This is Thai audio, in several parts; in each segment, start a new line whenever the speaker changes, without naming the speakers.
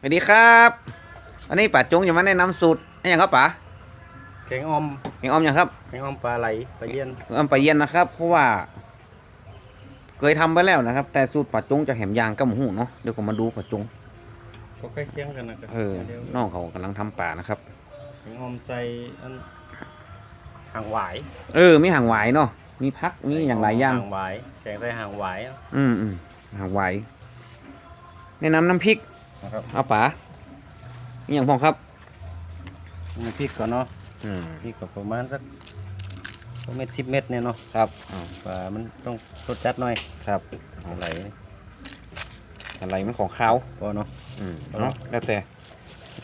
สวัสดีครับอันนี้ป๋าจงอย่ามาแนะนำสูตรอะไรอย่างครับป๋า
แกงออม
แกงอ้อมอย่างครับ
แกงออมปลาไหลปลาเยี่ยน
อ้อมปลาเย็นนะครับ เพราะว่า เคยทำไปแล้วนะครับ แต่สูตรป๋าจงจะแหมยางกับหมูหูเนาะเดี๋ยวผมมาดูป๋าจง
ก็ใกล้เคียงกันนะครับ
เออ
ดี๋ยว
น้องเขากำลังทำป่านะครับ
แกงออมใส่อันหางหวาย
เออมีหางหวายเนาะมีพักมีอย่างหลายอย่าง
หางหวายแกงใส่หางหวาย
อืมอืมหางหวายแนะนำน้ำพริก
นะครับ
เอาป๋ามีอย่างพองครับ
น้ำพริกก่อนเนาะ
อืม
พริกก็ประมาณสักเม็ดสิบเม็ดเนี่ยเนาะ
ครับอ่า
ปลามันต้องรสจัดหน่อย
ครับ
อะไร
อะไรมันของขาว
พอเนาะ
อืม
เอา
เนาะแล้วแต่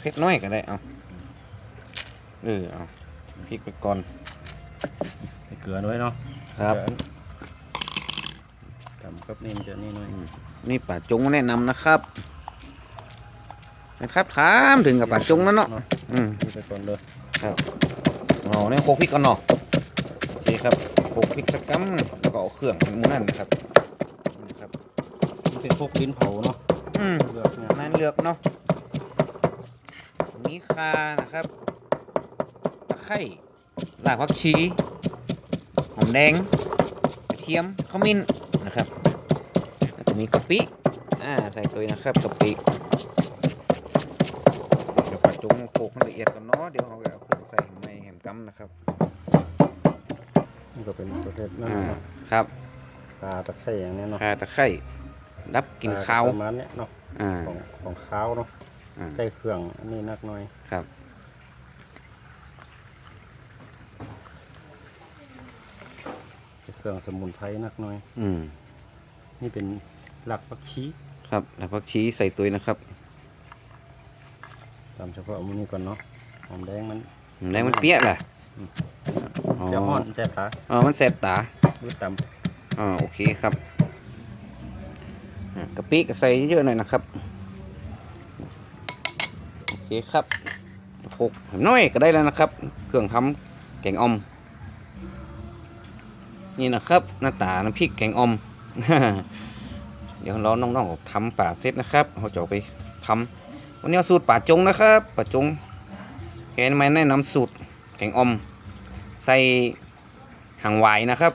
เผ็ดน้อยก็ได้เอาเออเอาพริกไปก่อน
ใส่เกลือด้วยเนาะ
ครับ
เกลือทำกับนี่มันจะนี่หน่อย
อืมนี่ป่าจงแนะนำนะครับ นะครับถามถึงกับป่าจงนั่นเนาะอืม
นี่ไปก่อนเลย
ครับเอาเนี่ยโคกพริกก่อนเนาะโอเคครับโคกพริกสักกัมแล้วก็เอาเครื่องหมูนั่นนะครับนี่ครับ
มันเป็นพวกดินเผาเนาะ
อืม
เลือกเนี่ย
นั่นเลือกเนาะมีคานะครับตะไคร้รากผักชีหอมแดงกระเทียมขมิ้นนะครับแล้วก็มีกะปิอ่าใส่ตัวนะครับกะปิเดี๋ยวปัด จุงโขลกให้ละเอียดก่อนเนาะเดี๋ยวเขาก็เอาเครื่องใส่ในแหมกำนะครับ
นี่ก็เป็นประเภทนั่น
อ่า
เนาะ
ครับ
ปลาตะไคร้อย่างเนี้ยเนาะ
คาตะไคร้รับกินข้าว
ประมาณเนี้ยเนาะ
อ่า
ของของข้าวเนาะ
อ่า
ใส่เครื่องอันนี้นักหน่อย
ครับ
ใส่เครื่องสมุนไพรนักหน่อย
อืม
นี่เป็นหลักปักชี
ครับแล้วผักชีใส่ตัวนะครับ
ตามเฉพาะอันนี้ก่อนเนาะหอมแดงมัน
แล้วมันเปี้ยแหละ
อืม
อ๋อ
จะห่อนแซ่บตา
อ๋อมันแสบตา
มือต
อ่าโอเคครับอะกะปิก็ใส่เยอะหน่อยนะครับโอเคครับโขลกให้น้อยก็ได้แล้วนะครับ เครื่องทำแกงอ่อมนี่นะครับหน้าตาน้ำพริกแกงอ่อมเดี๋ยวเราน้องๆทำป่าเสร็จนะครับเขาจะเอาไปทำ วันนี้เอาสูตรป่าจงนะครับป่าจงแกนมาแนะนำสูตรแกงอ่อม ใส่หางหวายนะครับ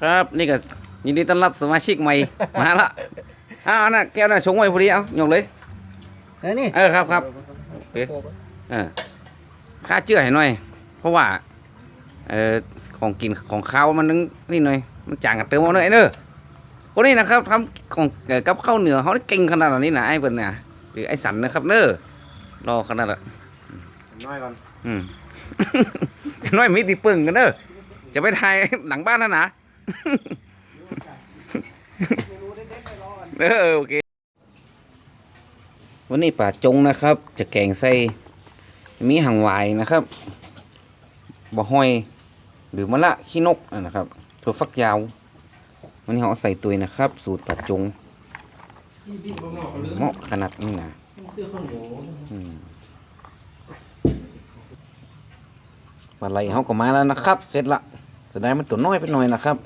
ครับนี่ก็ยินดีต้อนรับสมาชิกใหม่มาละอ้าวน่ะแก้วน่ะชงไว้พอดีเอายกเลยำ
แล้วนี่
เออครับครับโอเคเออค่าเจือให้หน่อย เพราะว่าเออของกินของข้าวมันนึงนี่หน่อยมันจางกับเติมเอาหน่อยเนอะ คนนี้นะครับทำของเอ่อกับข้าวเหนือเขาได้เก่งขนาดนี้นะไอ้เพิ่นน่ะหรือไอ้สันนะครับเนอะรอขนาดละ
น้อยก่อน
อืมน้อยมีติปึ่งกันเนอะจะไปถ่ายหลังบ้านนั่นนะเออโอเควันนี้ป่าจงนะครับ จะแกงใส่มีหางหวายนะครับบะห้อย หรือมะละขี้นกอะนะครับถั่วฟักยาว วันนี้เราเอาใส่ตุยนะครับ สูตรป่าจงเหมาะขนาดนี้นะอืมปลาไหลเขาก็มาแล้วนะครับ เสร็จละแสดงมันตัวน้อยไปหน่อยนะครับ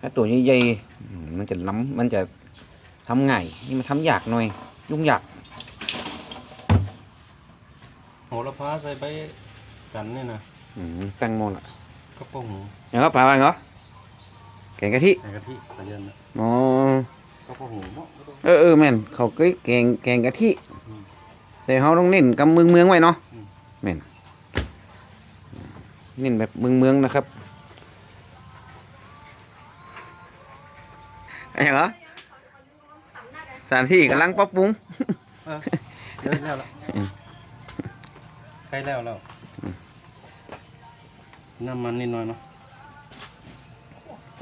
ถ้าตัวใหญ่ๆอืมมันจะล้ำมันจะทำง่ายนี่มันทำยากหน่อย ยุ่งยาก
โหระพาใส่ไปกันเนี่ยนะ
อืมแตั้งโมละ
กระป๋อง
อย่างก็ปลาอะไรเหรอแก งกะทิ
ใส่กะทิปลาเยี่ยนนะ
อ๋อก
ระป๋องเนาะ
เออเออแม่นเขาก็แกงแกงกะทิแต่เขาต้องเน้นกับเมืองเมืองๆไว้เนาะแม่นเน้นแบบเมืองเมืองๆนะครับอะไรเหรอสถานที่กำลังปรับปรุง
เออเดี๋ยวแล้วละ
อืม
ใกล้แล้วแล้วน้ำมันนิดหน่อยเนาะ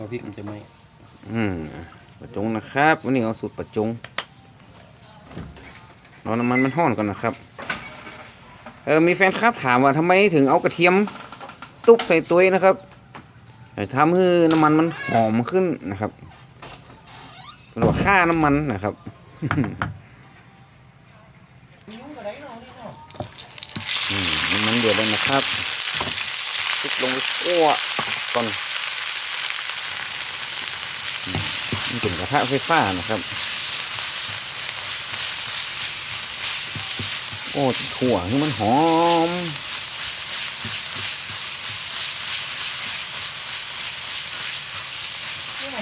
ตัวพริกมันจะไหม
อืมประจงนะครับวันนี้เอาสูตรประจงรอน้ำมันมันห้อนก่อนนะครับ เออมีแฟนคลับถามว่าทำไมถึงเอากระเทียมตุบใส่ตัวนะครับทำให้น้ำมันมันหอมขึ้นนะครับเป็นว่าค่าน้ำมันนะครับน้ำมันเดือดแล้วนะครับคลุกลงไปคั่วก่อน นี่ เป็นกระทะไฟฟ้านะครับ โอ้ถั่วคือมันหอม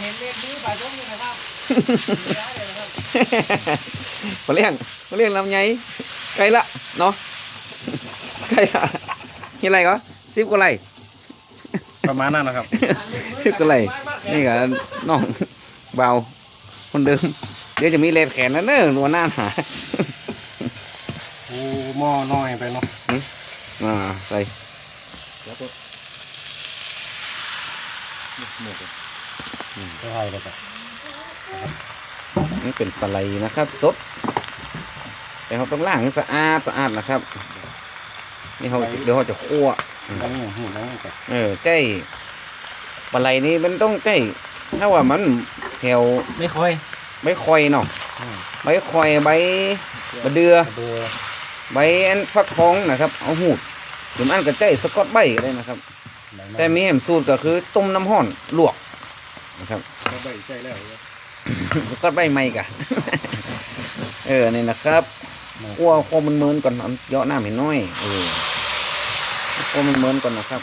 เห็นเล็กมือปลาต้มอยู่นะครับ
มาเลี้ยงมาเลี้ยงลำไยไกลละเนาะไกลละนี่อะไรก็สิบกว่าไร
ประมาณนั้นนะครับ
สิบกว่าไรนี่ก็น้อง เบา คนเดิมเดี๋ยวจะมีเลดแขนแล้วเนอะหัวหน้าหา
โอ้หม้อน้อยไปเนาะ
อ่าใส่
ใช่เลยจ้ะ
นี่เป็นปลาไหลนะครับสดแต่เขาต้องล้างให้สะอาดสะอาดนะครับ นี่เขาเดี๋ยวเขาจะคั่ว
แล้วนี่หูแล้วนี่จ้ะ
เออใจปลาไหลนี่มันต้องใจถ้าว่ามัน แถว
ไม่ค่อย
ใบคอยเนาะใบคอยใบมะเดือ
เบื่อ
ใบอันฟักทองนะครับ เอาหูดหรือมันอันก็ใจสะกอตใบก็ได้นะครับ แต่มีแหมสูตรก็คือต้มน้ำห้อนลวกนะครับ
ใบใจแล้ว
สะกอตใบไม่กะเออนี่นะครับคั่วคั่วมันเมินก่อนเอาเยาะน้ำให้น้อย เออคั่วมันเมินก่อนนะครับ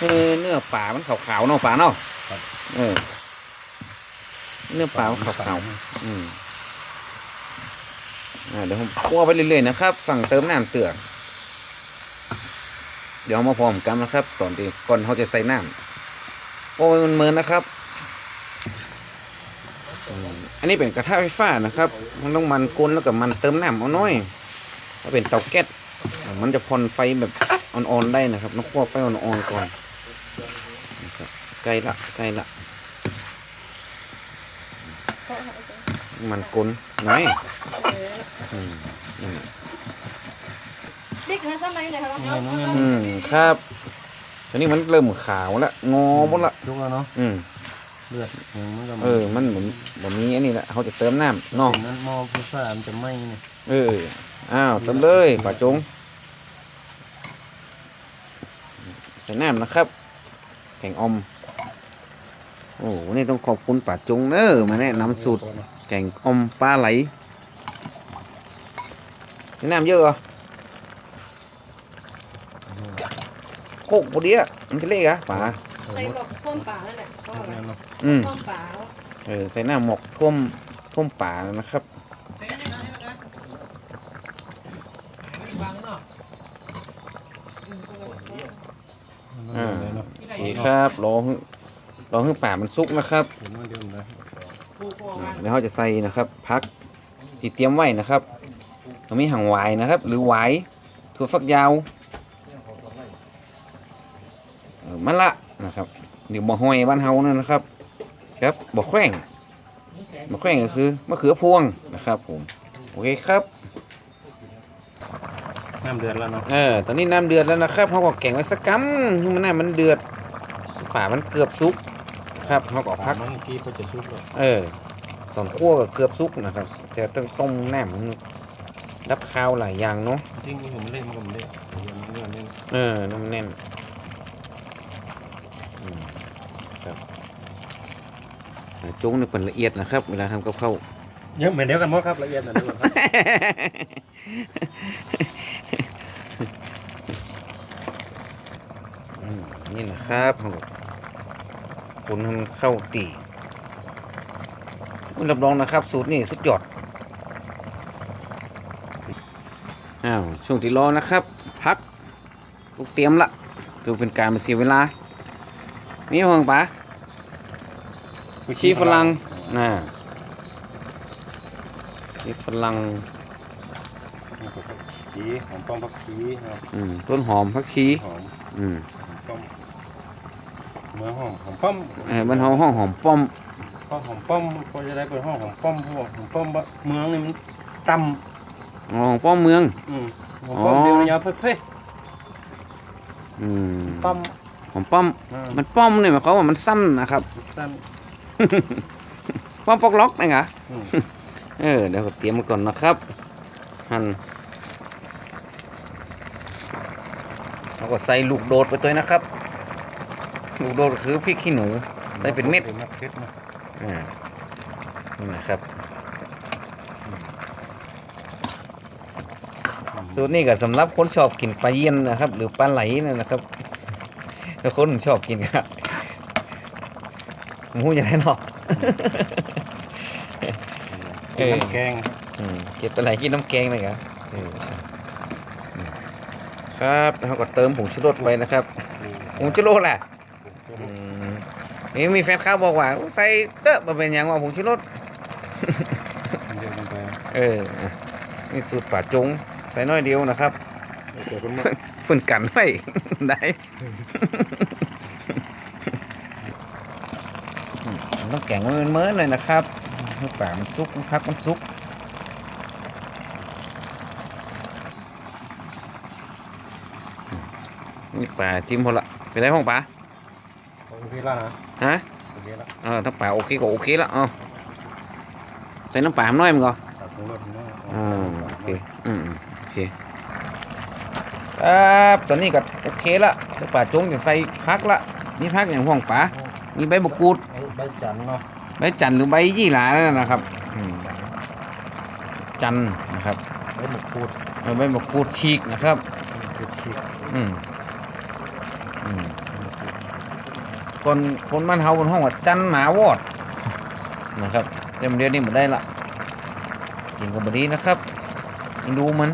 คือเนื้อป่ามันขาวๆเนาะป่าเนาะ เออ เนื้อป่าขาวๆอืมอ่าเดี๋ยวผมคั่วไปเรื่อยๆนะครับ สั่งเติมน้ำเตือเดี๋ยวมาพร้อมกันนะครับตอนที่ก่อนเขาจะใส่น้ำโอ้ยมันเมินนะครับ อันนี้เป็นกระทะไฟฟ้านะครับ มันต้องมันกลนแล้วก็มันเติมน้ำเอาน้อยถ้าเป็นเตาแก๊สมันจะพอนไฟแบบอ่อนๆได้นะครับต้องคั่วไฟอ่อนๆก่อนใกล้ละใกล้ละ มันกลนน้อยอืมอืม
เด็กนะสมัยไหนครับ
เงินเงิน
อืมครับตอนนี้มันเริ่มขาวแล้วงอหมดละ
ลุกแล้วเนาะ
อืม
เลือดมันก็
เออ มันเหมือนแบบนี้อันนี้แหละเขาจะเติมน้ำเนาะ
นั้นหม้อพิซซ่ามันจะไหม้เนี่ย
เอออ้าวเติมเลยป่าจงใส่น้ำนะครับแกงออม โอ้วันนี้ต้องขอบคุณป่าจงเนอะมาแนะนำสูตรแกงอมปลาไหลใส่น้ำเยอะเหรอโคกพอดีอะมันจะเละอะป่า
ใส่หลอกท่วมป่านั่นแหละก็อะไร
เนาะ
อืม
ท่วมป่า
เออใส่น้ำหมกท่วมท่วมป่านะครับ
ฟังเนาะ
อ่า
เนาะ
โอเคครับรอให้ รอให้ป่ามันสุกนะครับ
เห็นว่าเดียวเลย
ผู้พวกมัน
แล้วเราจะใส่นะครับพักที่เตรียมไว้นะครับเรามีหางหวายนะครับ หรือหวายถั่วฝักยาวเอ่อมะละนะครับเดี๋ยวบ่ห้อยบ้านเฮานั่นนะครับ ครับบ่แขว้งบ่แขว้งก็คือมะเขือพวงนะครับผมโอเคครับ
น้ำเดือดแล้วเนาะ
เออตอนนี้น้ำเดือดแล้วนะครับเขาก็แกงไว้สักกัมให้มันน้ำมันเดือดป่ามันเกือบสุกนะ ครับเขาก็พัก
มันกี้ก็จะซุกแล้ว
เออตอนคั่วก็เกือบสุกนะครับ แต่ต้องต้มน้ำมันรับข้าวหลายอย่างเนาะ
จริงๆผมเล่นมันก็ไม่เล่นเล่นเล่น
เออน้ำแน่นอืมครับอ่าจุ้งนี่เป็นละเอียดนะครับ เวลาทำกับข้าว
เยอะเหมือนเดียวกันมั้งครับละเอียดนะดูครับ
อืมนี่นะครับ เขาก็คนทำเข้าวตีรับรองนะครับ สูตรนี่สุดยอดอ้าวช่วงที่รอนะครับ พักลูกเตรียมละดูเป็นการมาเสียเวลานี่ห้องปะชีฝรั่งน่ะชีฝรั่ง
ชีหอมป้อมผักชีครับ
อืมต้นหอมผักชี
หอม
อืม
หอมป้อมเมื่อหอมหอมป้อม
เออมันหอมห้องหอมป้อม
พอหอมป้อมพอจะได้เป็นห้องหอมป้อมเพราะว่าหอมป้อมบะเมืองนี่มันต่
อ๋อหอมป้อมเมืองำ
อืมหอมป้อม
อ๋อ
เดียวยาวเพ่ย
อืม
ๆป้อม
หอมป้อม
อ่า
มันป้อมเนี่ยหมายความว่ามันสั้นนะครับ
สั้น
ป้อมปอกล็อกนะไง
อืม
เออเดี๋ยวก็เตรียมมาก่อนนะครับหั่นแล้วก็ใส่ลูกโดดไปตัวนะครับ ลูกโดดก็คือพริกขี้หนู ใส่เป็นเม็ด
เม็ดเม็ดนะ
อ่านี่นะครับ สูตรนี้ก็สำหรับคนชอบกินปลาเยี่ยนนะครับ หรือปลาไหลนั่นนะครับถ้าคนชอบกินครับหมูอย่างไรเนาะเออ
น้ำแกง
อืมเก็บปลาไหลกินน้ำแกงเลยครับเอออืมครับแล้วเราก็เติมผงชูรสไปนะครับผงชูรสแหละอืม นี่มีแฟนคลับบอกว่าใส่เด้อมาเป็นหยังว่าผงชูรส
เดี๋ยวมันไป
เอออะนี่สูตรป่าจง ใส่น้อยเดียวนะครับ
เดี๋ยวคนมา
เพิ่นกันไว้ได้อืมต้องแกงไว้เป็นเมื้อเลยนะครับให้ป่ามันสุกมันพักมันสุกอืมนี่ป่าจิ้มพอละไปได้ห้องป่า
โอเคแล้วนะ
ฮะ
โอเคแล้ว
เออถ้าป่าโอเคก็โอเคละเอ๋อใส่น้ำป่ามันน้อยมั้งก่อน
ตัดตรงรถนะ
อ่าโอเคอืมอืมโอเคครับตอนนี้ก็โอเคละเดี๋ยวป่าจงจะใส่พักละนี่พักอย่างห่วงป่านี่ใบมะกรูด
ใบจันทร์เนาะ
ใบจันทร์หรือใบยี่หร่านั่นนะครับอืมจันทร์นะครับ
ใบมะกรูด
เอาใบมะกรูดฉีกนะครับ
มะกรูดฉีก
อืมอืม คนคนบ้านเฮาบนห้องว่าจันทร์หมาวอดนะครับเต็มเดียวนี่หมดได้ละกินกับบดีนะครับอินดูมัน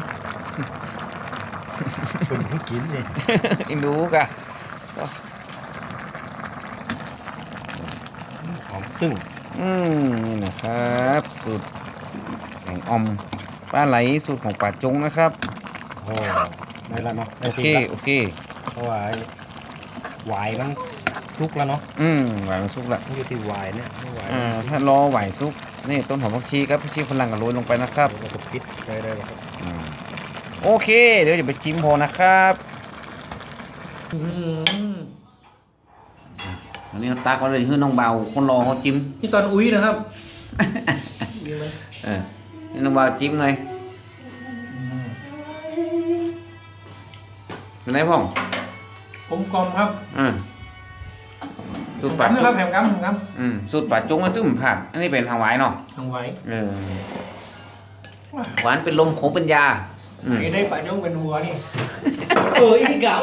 คนที่กินนี่
อินดูกะ
หอมตึ้ง
อืมนี่นะครับสูตรแกงอ่อมปลาไหลสูตรของป่าจงนะครับ
โอ้ได้แล้วเนาะได้
โอเค
ทีละ
โอเค
เพราะว่าไอ้ หวายมันสุกแล้วเนาะ
อืมหวานมันสุกละ
มันอยู่ที่หวายเนี่ยไม่หวาย
อ่าถ้ารอไหวสุกนี่ต้นหอมผักชีครับผักชีฝรั่งก็โรยลงไปนะครับ
เราก็ปิดได้ได้แล้วครับ
อืมโอเค เดี๋ยวจะไปจิ้มพอนะครับอันนี้ตักไว้เลยให้น้องเบาคนรอเขาจิ้ม
ที่ตอนอุ้ยนะครับ
เออให้น้องเบาจิ้มหน่อยเป็นไงพ่อง
กลมกลมครับ
อืมสูตร
ปั
ป่า
ดนะ
จุ
ครั
ง
บแผ่นกำแผ่นก
อืมสูตรป่าจุงมันตึ้มผักอันนี้เป็นทางหวายเนาะำ
ทางไว้
เออหวานเป็นลมขมเป็นยาอืม
ไอ้ได้ปลาโยงเป็นหัวนี่เอออีเก๋า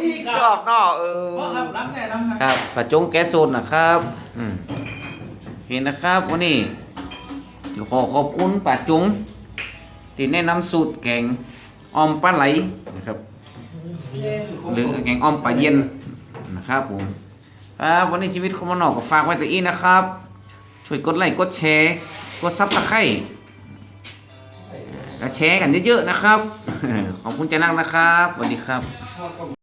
อีเก๋า
ชอบเนาะเออ
เพราะครับรับแน่รับครับ
ครับป่าจงแก๊สโซนนะครับ อืมโอเคนะครับ วันนี้ขอขอบคุณป่าจุงที่แนะนำสูตรแกงออมปลาไหลนะครับ หรือแกงอ้อมปลาเย็นนะครับผมครับวันนี้ชีวิตคมมานอกก็ฝากไว้แต่อีนะครับ ช่วยกดไลค์กดแชร์ กดซับสไครต์และแชร์กันเยอะๆนะครับ ขอบคุณเจานักนะครับสวัสดีครับ